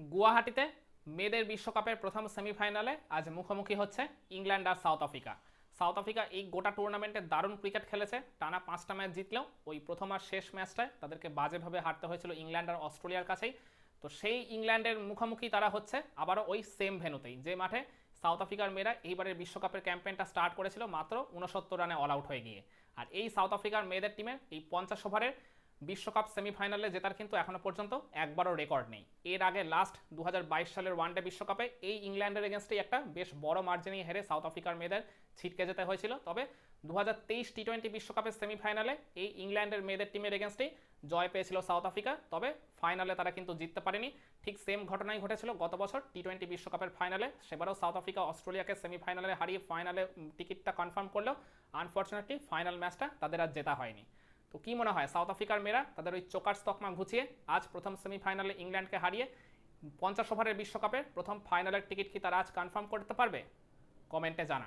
গুয়াহাটিতে মেয়েদের বিশ্বকাপের প্রথম সেমিফাইনালে আজ মুখোমুখি হচ্ছে ইংল্যান্ড আর সাউথ আফ্রিকা। সাউথ আফ্রিকা এই গোটা টুর্নামেন্টে দারুণ ক্রিকেট খেলেছে, টানা পাঁচটা ম্যাচ জিতলেও ওই প্রথম আর শেষ ম্যাচটায় তাদেরকে বাজেভাবে হারতে হয়েছিল ইংল্যান্ড আর অস্ট্রেলিয়ার কাছেই। তো সেই ইংল্যান্ডের মুখোমুখি তারা হচ্ছে আবারও ওই সেম ভেনুতেই যে মাঠে সাউথ আফ্রিকার মেয়েরা এইবারের বিশ্বকাপের ক্যাম্পেনটা স্টার্ট করেছিল মাত্র উনসত্তর রানে অল আউট হয়ে গিয়ে। আর এই সাউথ আফ্রিকার মেয়েদের টিমের এই পঞ্চাশ ওভারের বিশ্বকাপ সেমিফাইনালে জেতার কিন্তু এখনও পর্যন্ত একবারও রেকর্ড নেই। এর আগে লাস্ট দু হাজার বাইশ সালের ওয়ানডে বিশ্বকাপে এই ইংল্যান্ডের এগেনস্টেই একটা বেশ বড় মার্জিনে হেরে সাউথ আফ্রিকার মেয়েদের ছিটকে যেতে হয়েছিল। তবে দু হাজার তেইশ টি টোয়েন্টি বিশ্বকাপের সেমিফাইনালে এই ইংল্যান্ডের মেয়েদের টিমের এগেনস্টেই জয় পেয়েছিল সাউথ আফ্রিকা। তবে ফাইনালে তারা কিন্তু জিততে পারেনি। ঠিক সেম ঘটনাই ঘটেছিল গত বছর টি টোয়েন্টি বিশ্বকাপের ফাইনালে সেবারও সাউথ আফ্রিকা অস্ট্রেলিয়াকে সেমিফাইনালে হারিয়ে ফাইনালে টিকিটটা কনফার্ম করলেও আনফর্চুনেটলি ফাইনাল ম্যাচটা তাদের আর জেতা হয়নি। তো কি মনে হয়, সাউথ আফ্রিকার মেয়েরা তাদের ওই চোকার স্তকমা ঘুচিয়ে আজ প্রথম সেমিফাইনালে ইংল্যান্ডকে হারিয়ে পঞ্চাশ ওভারের বিশ্বকাপের প্রথম ফাইনালের টিকিট কি তারা আজ কনফার্ম করতে পারবে? কমেন্টে জানান।